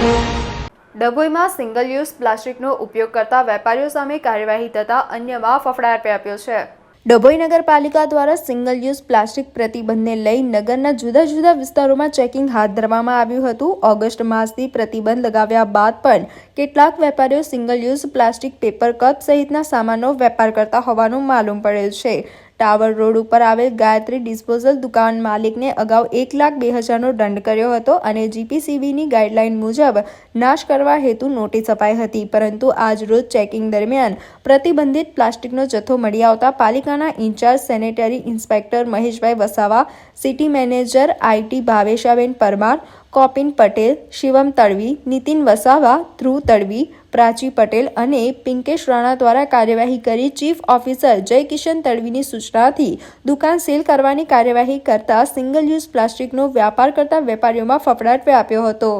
ડભોઈમાં single use પ્લાસ્ટિકનો ઉપયોગ કરતા વેપારીઓ સામે કાર્યવાહી થતા અન્યમાં ફફડાટ વ્યાપ્યો છે. ડભોઈ નગરપાલિકા દ્વારા સિંગલ યુઝ પ્લાસ્ટિક પ્રતિબંધને લઈ નગરના જુદા જુદા વિસ્તારોમાં ચેકિંગ હાથ ધરવામાં આવ્યું હતું. ઓગસ્ટ માસથી પ્રતિબંધ લગાવ્યા બાદ પણ કેટલાક વેપારીઓ single use plastic paper cup સહિતના સામાનનો વેપાર કરતા હોવાનું માલુમ પડેલ છે. ટાવર રોડ ઉપર આવેલ ગાયત્રી ડિસ્પોઝલ દુકાન માલિકને અગાઉ એક લાખ બે હજારનો દંડ કર્યો હતો અને જીપીસીબીની ગાઈડલાઇન મુજબ નાશ કરવા હેતુ નોટિસ અપાઈ હતી. પરંતુ આજ રોજ ચેકિંગ દરમિયાન પ્રતિબંધિત પ્લાસ્ટિકનો જથ્થો મળી આવતા પાલિકાના in charge sanitary inspector Maheshbhai Vasava, city manager IT Bhaveshaben Parmar Kopin Patel, Shivam Tadvi, Nitin Vasava, Dhruv Tadvi, Prachi Patel અને પિંકેશ રાણા દ્વારા કાર્યવાહી કરી ચીફ ઓફિસર જય કિશન તડવીની સૂચનાથી દુકાન સીલ કરવાની કાર્યવાહી કરતા સિંગલ યુઝ પ્લાસ્ટિકનો વ્યાપાર કરતા વેપારીઓમાં ફફડાટ વ્યાપ્યો હતો.